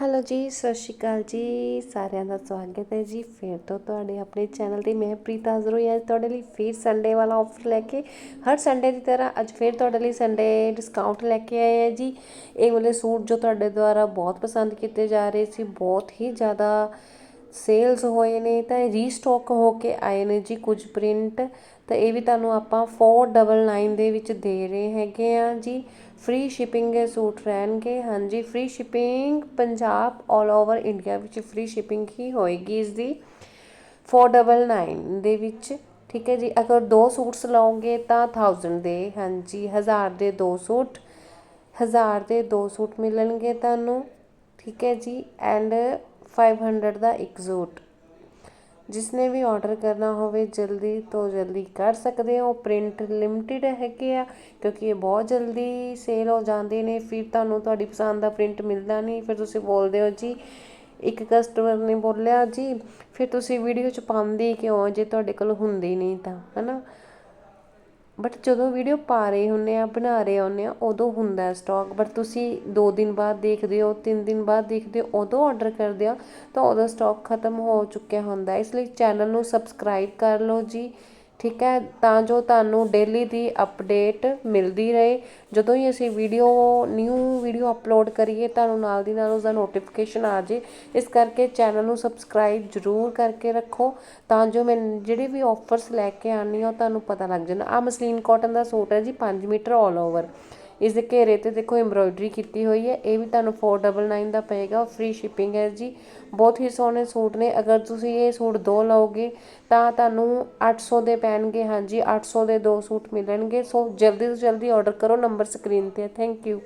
Hello ਜੀ, ਸਤਿ ਸ਼੍ਰੀ ਅਕਾਲ ਜੀ। ਸਾਰਿਆਂ ਦਾ ਸਵਾਗਤ ਹੈ ਜੀ। ਫਿਰ ਤੋਂ ਤੁਹਾਡੇ ਆਪਣੇ ਚੈਨਲ ਤੇ ਮੈਂ ਪ੍ਰੀਤ ਹਾਜ਼ਰ ਹੋਈ ਅੱਜ ਤੁਹਾਡੇ ਲਈ ਫਿਰ ਸੰਡੇ ਵਾਲਾ ਆਫਰ ਲੈ ਕੇ, ਹਰ ਸੰਡੇ ਦੀ ਤਰ੍ਹਾਂ ਅੱਜ ਫਿਰ ਤੁਹਾਡੇ ਲਈ ਸੰਡੇ ਡਿਸਕਾਊਂਟ ਲੈ ਕੇ ਆਏ ਆ ਜੀ। ਇਹ ਵਾਲੇ ਸੂਟ ਜੋ ਤੁਹਾਡੇ ਦੁਆਰਾ ਬਹੁਤ ਪਸੰਦ ਕੀਤੇ ਜਾ ਰਹੇ ਸੀ, ਬਹੁਤ ਹੀ ਜ਼ਿਆਦਾ ਸੇਲਸ ਹੋਏ ਨੇ, ਤਾਂ ਰੀਸਟਾਕ ਹੋ ਕੇ ਆਏ ਨੇ ਜੀ ਕੁਝ ਪ੍ਰਿੰਟ ਤਾਂ ਇਹ ਵੀ ਤੁਹਾਨੂੰ ਆਪਾਂ 499 ਦੇ ਵਿੱਚ ਦੇ ਰਹੇ ਹੈਗੇ ਆ ਜੀ। ਫ੍ਰੀ ਸ਼ਿਪਿੰਗ ਦੇ ਸੂਟ ਰਹਿਣਗੇ। ਹਾਂਜੀ free shipping Punjab 올 over India ਵਿੱਚ ਫ੍ਰੀ ਸ਼ਿਪਿੰਗ ਹੀ ਹੋਏਗੀ ਇਸ ਦੀ 499 ਦੇ ਵਿੱਚ, ਠੀਕ ਹੈ ਜੀ। ਅਗਰ ਦੋ ਸੂਟਸ ਲਓਗੇ ਤਾਂ 1000 ਦੇ, ਹਾਂਜੀ 1000 ਦੇ ਦੋ ਸੂਟ। 1000 ਦੇ ਦੋ ਸੂਟ ਮਿਲਣਗੇ ਤੁਹਾਨੂੰ, ਠੀਕ ਹੈ ਜੀ। ਐਂਡ 500 ਦਾ ਇੱਕ ਸੂਟ ਜਿਸਨੇ ਵੀ ਆਰਡਰ ਕਰਨਾ ਹੋਵੇ, ਜਲਦੀ ਤੋਂ ਜਲਦੀ ਕਰ ਸਕਦੇ ਹੋ। ਪ੍ਰਿੰਟ ਲਿਮਟਿਡ ਹੈਗੇ ਆ, ਕਿਉਂਕਿ ਇਹ ਬਹੁਤ ਜਲਦੀ ਸੇਲ ਹੋ ਜਾਂਦੇ ਨੇ। ਫਿਰ ਤੁਹਾਨੂੰ ਤੁਹਾਡੀ ਪਸੰਦ ਦਾ ਪ੍ਰਿੰਟ ਮਿਲਦਾ ਨਹੀਂ। ਫਿਰ ਤੁਸੀਂ ਬੋਲਦੇ ਹੋ, ਜੀ, ਇੱਕ ਕਸਟਮਰ ਨੇ ਬੋਲਿਆ, ਜੀ, ਫਿਰ ਤੁਸੀਂ ਵੀਡੀਓ ਚ ਪਾਉਂਦੇ ਕਿਉਂ ਜੇ ਤੁਹਾਡੇ ਕੋਲ ਹੁੰਦੀ ਨਹੀਂ ਤਾਂ। ਹਨਾ? ਬਟ ਜਦੋਂ ਵੀਡੀਓ ਪਾ ਰਹੇ ਹੁੰਦੇ ਆ, ਬਣਾ ਰਹੇ ਹੁੰਦੇ ਆ, ਉਦੋਂ ਹੁੰਦਾ ਸਟਾਕ ਬਟ ਤੁਸੀਂ 2 ਦਿਨ ਬਾਅਦ ਦੇਖਦੇ ਹੋ 3 ਦਿਨ ਬਾਅਦ ਦੇਖਦੇ ਹੋ, ਉਦੋਂ ਆਰਡਰ ਕਰਦੇ ਹੋ, ਤਾਂ ਉਦੋਂ ਸਟਾਕ ਖਤਮ ਹੋ ਚੁੱਕਿਆ ਹੁੰਦਾ ਇਸ ਲਈ ਚੈਨਲ ਨੂੰ ਸਬਸਕ੍ਰਾਈਬ ਕਰ ਲਓ ਜੀ। ਠੀਕ ਹੈ? ਤਾਂ ਜੋ ਤੁਹਾਨੂੰ ਡੇਲੀ ਦੀ ਅਪਡੇਟ ਮਿਲਦੀ ਰਹੇ। ਜਦੋਂ ਹੀ ਅਸੀਂ ਵੀਡੀਓ ਨਿਊ ਵੀਡੀਓ ਅਪਲੋਡ ਕਰੀਏ, ਤੁਹਾਨੂੰ ਨਾਲ ਦੀ ਨਾਲ ਉਸਦਾ ਨੋਟੀਫਿਕੇਸ਼ਨ ਆ ਜੇ। ਇਸ ਕਰਕੇ ਚੈਨਲ ਨੂੰ ਸਬਸਕ੍ਰਾਈਬ ਜ਼ਰੂਰ ਕਰਕੇ ਰੱਖੋ। ਤਾਂ ਜੋ ਮੈਂ ਜਿਹੜੇ ਵੀ ਆਫਰਸ ਲੈ ਕੇ ਆਉਂਦੀ ਹਾਂ, ਉਹ ਤੁਹਾਨੂੰ ਪਤਾ ਲੱਗ ਜਾਣਾ। ਆ ਮਸਲੀਨ ਕਾਟਨ ਦਾ ਸੂਟ ਹੈ ਜੀ 5 ਮੀਟਰ ਆਲ ਓਵਰ ਇਸ ਦੇ ਘੇਰੇ ਤੇ ਦੇਖੋ ਐਮਬ੍ਰੋਇਡਰੀ ਕੀਤੀ ਹੋਈ ਹੈ। ਇਹ ਵੀ ਤੁਹਾਨੂੰ 499 ਦਾ ਪਏਗਾ ਫ੍ਰੀ ਸ਼ਿਪਿੰਗ ਹੈ ਜੀ। ਬਹੁਤ ਹੀ ਸੋਹਣੇ ਸੂਟ ਨੇ। ਅਗਰ ਤੁਸੀਂ ਇਹ ਸੂਟ ਦੋ ਲਓਗੇ ਤਾਂ ਤੁਹਾਨੂੰ 800 ਦੇ ਪੈਣਗੇ। ਹਾਂਜੀ 800 ਦੇ ਦੋ ਸੂਟ ਮਿਲਣਗੇ। ਸੋ ਜਲਦੀ ਤੋਂ ਜਲਦੀ ਆਰਡਰ ਕਰੋ। ਨੰਬਰ ਸਕਰੀਨ ਤੇ ਥੈਂਕ ਯੂ